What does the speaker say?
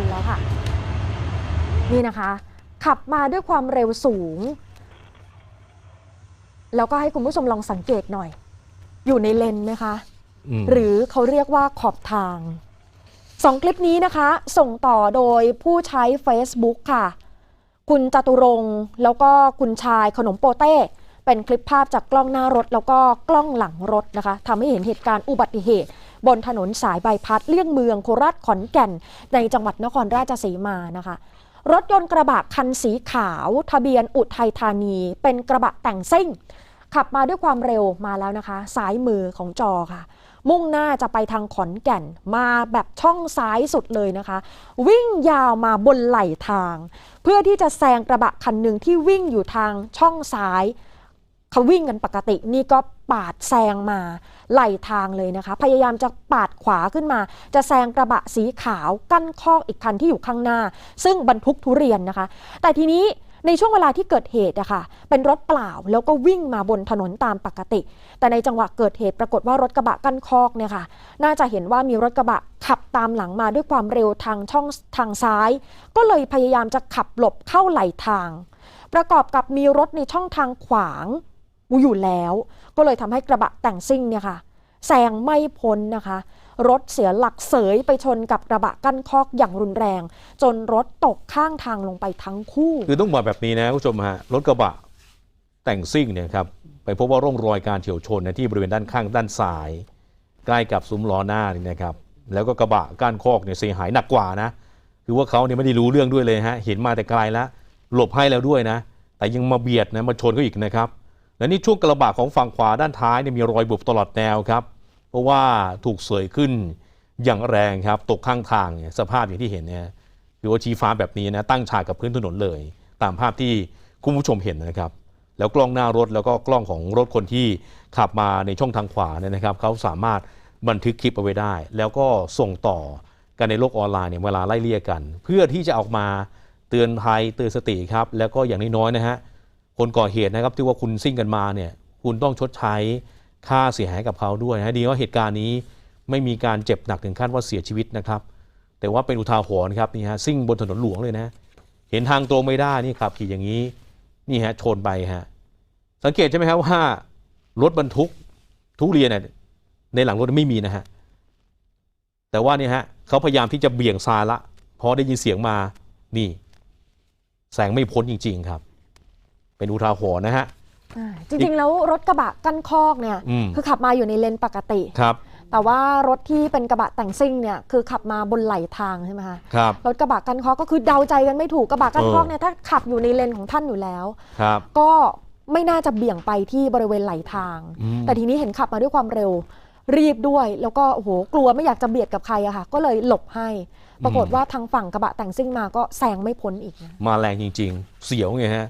นแล้วค่ะ นี่นะคะ ขับมาด้วยความเร็วสูง แล้วก็ให้คุณผู้ชมลองสังเกตหน่อย อยู่ในเลนไหมคะมหรือเขาเรียกว่าขอบทางสองคลิปนี้นะคะ ส่งต่อโดยผู้ใช้ Facebook ค่ะ คุณจตุรงค์แล้วก็คุณชายขนมโปเต้เป็นคลิปภาพจากกล้องหน้ารถ แล้วก็กล้องหลังรถนะคะทำให้เห็นเหตุการณ์อุบัติเหตุ บนถนนสายใบพัดเลี่ยงเมืองโคราชขอนแก่น ในจังหวัดนครราชสีมานะคะรถยนต์กระบะคันสีขาว ทะเบียนอุทัยธานี เป็นกระบะแต่งซิ่ง ขับมาด้วยความเร็วมาแล้วนะคะ ซ้ายมือของจอค่ะ มุ่งหน้าจะไปทางขอนแก่น มาแบบช่องซ้ายสุดเลยนะคะ วิ่งยาวมาบนไหลทาง เพื่อที่จะแซงกระบะคันหนึ่งที่วิ่งอยู่ทางช่องซ้ายเขาวิ่งกันปกตินี่ก็ ปาดแซงมาไหลทางเลยนะคะ พยายามจะปาดขวาขึ้นมา จะแซงกระบะสีขาวกั้นคอกอีกคันที่อยู่ข้างหน้า ซึ่งบรรทุกทุเรียนนะคะ แต่ทีนี้ในช่วงเวลาที่เกิดเหตุอะค่ะ เป็นรถเปล่าแล้วก็วิ่งมาบนถนนตามปกติ แต่ในจังหวะเกิดเหตุปรากฏว่ารถกระบะกั้นคอกเนี่ยค่ะ น่าจะเห็นว่ามีรถกระบะขับตามหลังมาด้วยความเร็วทางช่องทางซ้าย ก็เลยพยายามจะขับหลบเข้าไหลทาง ประกอบกับมีรถในช่องทางขวาง อยู่แล้ว ก็เลยทำให้กระบะแต่งซิ่งเนี่ยค่ะแซงไม่พ้นนะคะ รถเสียหลักเสยไปชนกับกระบะกั้นคอกอย่างรุนแรง จนรถตกข้างทางลงไปทั้งคู่ คือต้องบอกแบบนี้นะคุณผู้ชมฮะรถกระบะแต่งซิ่งเนี่ยครับไปพบว่าร่องรอยการเฉียวชนในที่บริเวณด้านข้างด้านซ้าย ใกล้กับซุ้มล้อหน้านี่นะครับแล้วก็กระบะก้านคอกเนี่ยเสียหายหนักกว่านะ คือว่าเขาเนี่ยไม่ได้รู้เรื่องด้วยเลยฮะเห็นมาแต่ไกลแล้วหลบให้แล้วด้วยนะ แต่ยังมาเบียดนะมาชนเขาอีกนะครับ และนี่ช่วงกระบะของฝั่งขวาด้านท้ายเนี่ยมีรอยบุบตลอดแนวครับ เพราะว่าถูกเสยขึ้นอย่างแรงครับตกข้างทางเนี่ยสภาพอย่างที่เห็นเนี่ยคือว่าชี้ฟ้าแบบนี้นะตั้งฉากกับพื้นถนนเลย ตามภาพที่คุณผู้ชมเห็นนะครับ แล้วกล้องหน้ารถแล้วก็กล้องของรถคนที่ขับมาในช่องทางขวาเนี่ยนะครับเขาสามารถบันทึกคลิปเอาไว้ได้ แล้วก็ส่งต่อกันในโลกออนไลน์เนี่ยเวลาไล่เลี่ยกัน เพื่อที่จะออกมาเตือนภัยเตือนสติครับ แล้วก็อย่างน้อยๆนะฮะ คนก่อเหตุนะครับที่ว่าคุณซิ่งกันมาเนี่ยคุณต้องชดใช้ค่าเสียหายกับเขาด้วยนะดีว่าเหตุการณ์นี้ไม่มีการเจ็บหนักถึงขั้นว่าเสียชีวิตนะครับ แต่ว่าเป็นอุทาหรณ์ครับนี่ฮะซิ่งบนถนนหลวงเลยนะ เห็นทางตรงไม่ได้นี่ขับขี่อย่างนี้นี่ฮะชนไปฮะสังเกตใช่ไหมครับว่ารถบรรทุกทุเรียนเนี่ยในหลังรถไม่มีนะฮะแต่ว่านี่ฮะเขาพยายามที่จะเบี่ยงซ้ายละพอได้ยินเสียงมานี่ แสงไม่พ้นจริง ๆ ครับ เป็นอุทาหรณ์นะฮะอ่าจริงๆ แล้วรถกระบะกั้นคอกเนี่ย อืมคือขับมาอยู่ในเลนปกติ ครับแต่ว่ารถที่เป็นกระบะแต่งซิ่งเนี่ยคือขับมาบนไหลทางใช่ไหมคะครับ รถกระบะกันคอกก็คือเดาใจกันไม่ถูกกระบะกันคอกเออเนี่ยถ้าขับอยู่ในเลนของท่านอยู่แล้ว ครับ ก็ไม่น่าจะเบี่ยงไปที่บริเวณไหลทาง อืม แต่ทีนี้เห็นขับมาด้วยความเร็ว รีบด้วย แล้วก็โอ้โหกลัวไม่อยากจะเบียดกับใครอะค่ะ ก็เลยหลบให้ ปรากฏว่าทางฝั่งกระบะแต่งซิ่งมาก็แซงไม่พ้นอีกนะ มาแรงจริง ๆ เสียวไงฮะ